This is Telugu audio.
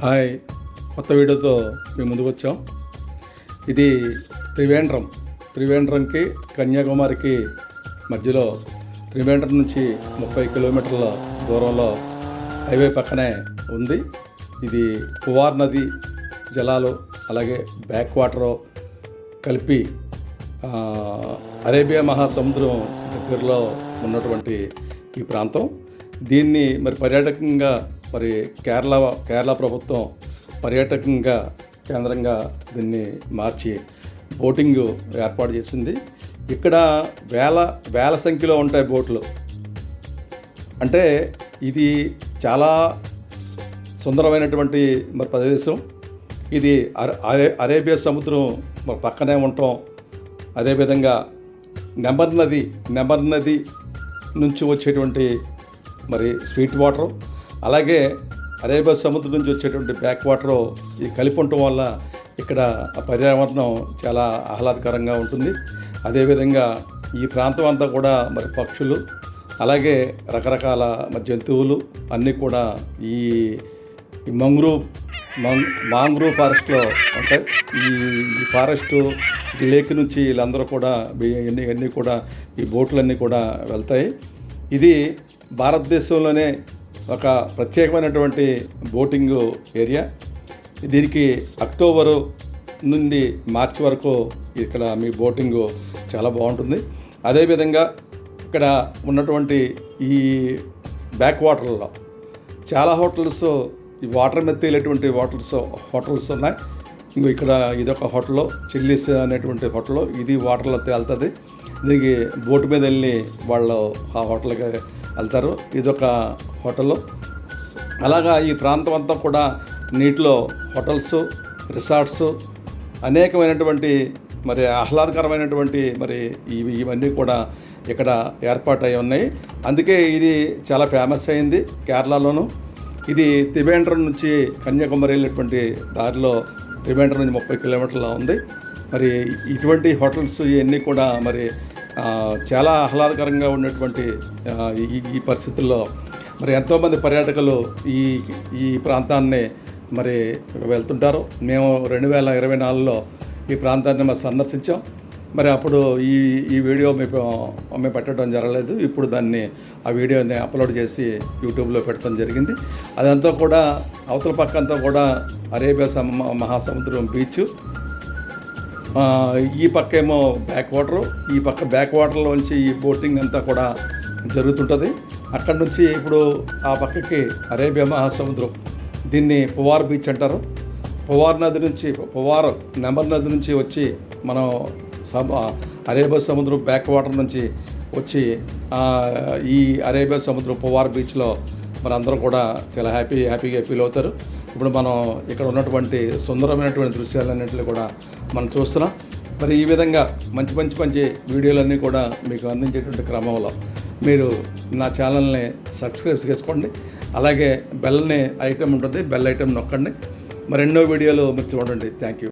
హాయ్. కొత్త వీడియోతో మేము ముందుకు వచ్చాం. ఇది త్రివేంద్రం త్రివేంద్రంకి కన్యాకుమారికి మధ్యలో త్రివేంద్రం నుంచి ముప్పై కిలోమీటర్ల దూరంలో హైవే పక్కనే ఉంది. ఇది పువార్ నది జలాలు అలాగే బ్యాక్ వాటర్ కలిపి అరేబియా మహాసముద్రం దగ్గరలో ఉన్నటువంటి ఈ ప్రాంతం. దీన్ని మరి పర్యాటకంగా మరి కేరళ కేరళ ప్రభుత్వం పర్యాటకంగా కేంద్రంగా దీన్ని మార్చి బోటింగ్ ఏర్పాటు చేసింది. ఇక్కడ వేల వేల సంఖ్యలో ఉంటాయి బోట్లు. అంటే ఇది చాలా సుందరమైనటువంటి మరి ప్రదేశం. ఇది అరే అరేబియా సముద్రం మరి పక్కనే ఉండటం అదేవిధంగా నెంబర్ నది నెంబర్ నది నుంచి వచ్చేటువంటి మరి స్వీట్ వాటర్ అలాగే అరేబియా సముద్రం నుంచి వచ్చేటువంటి బ్యాక్ వాటర్ ఈ కలిపి ఉండటం వల్ల ఇక్కడ పర్యావరణం చాలా ఆహ్లాదకరంగా ఉంటుంది. అదేవిధంగా ఈ ప్రాంతం అంతా కూడా మరి పక్షులు అలాగే రకరకాల మరి జంతువులు అన్నీ కూడా ఈ మంగ్రూ మంగ్రూవ్ మంగ్ మాంగ్రూవ్ ఫారెస్ట్లో ఉంటాయి. ఈ ఫారెస్ట్ ఈ లేక్ నుంచి వీళ్ళందరూ కూడా ఇవన్నీ అన్నీ కూడా ఈ బోట్లన్నీ కూడా వెళ్తాయి. ఇది భారతదేశంలోనే ఒక ప్రత్యేకమైనటువంటి బోటింగ్ ఏరియా. దీనికి అక్టోబరు నుండి మార్చి వరకు ఇక్కడ మీ బోటింగ్ చాలా బాగుంటుంది. అదేవిధంగా ఇక్కడ ఉన్నటువంటి ఈ బ్యాక్ వాటర్లో చాలా హోటల్స్ ఈ వాటర్ మీద తేలేటువంటి హోటల్స్ హోటల్స్ ఉన్నాయి. ఇంకో ఇక్కడ ఇదొక హోటల్ చిల్లీస్ అనేటువంటి హోటల్. ఇది వాటర్లో తేలుతుంది. దీనికి బోటు మీద వెళ్ళి వాళ్ళు ఆ హోటల్కి వెళ్తారు. ఇదొక హోటల్. అలాగా ఈ ప్రాంతం అంతా కూడా నీటిలో హోటల్స్ రిసార్ట్స్ అనేకమైనటువంటి మరి ఆహ్లాదకరమైనటువంటి మరి ఇవి ఇవన్నీ కూడా ఇక్కడ ఏర్పాటై ఉన్నాయి. అందుకే ఇది చాలా ఫేమస్ అయింది కేరళలోను. ఇది త్రివేండ్రం నుంచి కన్యాకుమారి వెళ్ళేటువంటి దారిలో త్రివేండ్రం నుంచి ముప్పై కిలోమీటర్ల ఉంది. మరి ఇటువంటి హోటల్స్ ఇవన్నీ కూడా మరి చాలా ఆహ్లాదకరంగా ఉన్నటువంటి ఈ ఈ పరిస్థితుల్లో మరి ఎంతోమంది పర్యాటకులు ఈ ఈ ప్రాంతాన్ని మరి వెళ్తుంటారు. మేము రెండు వేల ఇరవై నాలుగులో ఈ ప్రాంతాన్ని మరి సందర్శించాం. మరి అప్పుడు ఈ ఈ వీడియో మేము మేము పెట్టడం జరగలేదు. ఇప్పుడు దాన్ని ఆ వీడియోని అప్లోడ్ చేసి యూట్యూబ్లో పెట్టడం జరిగింది. అదంతా కూడా అవతల పక్క అంతా కూడా అరేబియా సమ మహాసముద్రం బీచ్ ఈ పక్క ఏమో బ్యాక్ వాటర్ ఈ పక్క బ్యాక్ వాటర్లోంచి ఈ బోటింగ్ అంతా కూడా జరుగుతుంటుంది. అక్కడి నుంచి ఇప్పుడు ఆ పక్కకి అరేబియా మహాసముద్రం దీన్ని పువార్ బీచ్ అంటారు. పువార్ నది నుంచి పువార్ నెంబర్ నది నుంచి వచ్చి మనం అరేబియా సముద్రం బ్యాక్ వాటర్ నుంచి వచ్చి ఈ అరేబియా సముద్రం పువార్ బీచ్లో మనందరం కూడా చాలా హ్యాపీ హ్యాపీగా ఫీల్ అవుతారు. ఇప్పుడు మనం ఇక్కడ ఉన్నటువంటి సుందరమైనటువంటి దృశ్యాలన్నింటినీ కూడా మనం చూస్తున్నాం. మరి ఈ విధంగా మంచి మంచి మంచి వీడియోలన్నీ కూడా మీకు అందించేటువంటి క్రమంలో మీరు నా ఛానల్ని సబ్స్క్రైబ్ చేసుకోండి. అలాగే బెల్ని ఐటెం ఉంటుంది బెల్ ఐటెం నొక్కండి. మరి ఎన్నో వీడియోలు మీరు చూడండి. Thank you